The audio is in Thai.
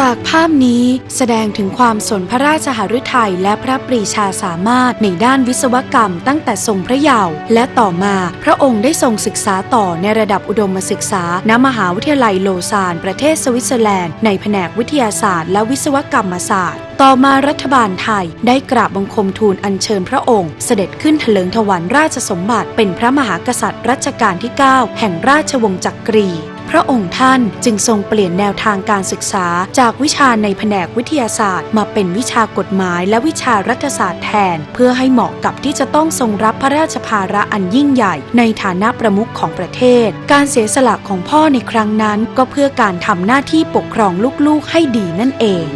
จากภาพนี้แสดงถึงความสนพระราชหฤทัยและพระปรีชาสามารถในด้านวิศวกรรมตั้งแต่ทรงพระเยาว์และต่อมาพระองค์ได้ทรงศึกษาต่อในระดับอุดมศึกษา ณ มหาวิทยาลัยโลซานประเทศสวิตเซอร์แลนด์ในแผนกวิทยาศาสตร์และวิศวกรรมศาสตร์ ต่อมารัฐบาลไทยได้กราบบังคมทูลอัญเชิญพระองค์ เสด็จขึ้นเถลิงถวัลย์ราชสมบัติ เป็นพระมหากษัตริย์รัชกาลที่ 9 แห่งราชวงศ์จักรี ระองค์ท่านจึงทรงเปลี่ยนแนวทางการศึกษาจากวิชาในแผนกวิทยาศาสตร์ มาเป็นวิชากฎหมายและวิชารัฐศาสตร์แทน เพื่อให้เหมาะกับที่จะต้องทรงรับพระราชภาระอันยิ่งใหญ่ ในฐานะประมุขของประเทศ การเสียสละของพ่อในครั้งนั้น ก็เพื่อการทำหน้าที่ปกครองลูกๆให้ดีนั่นเอง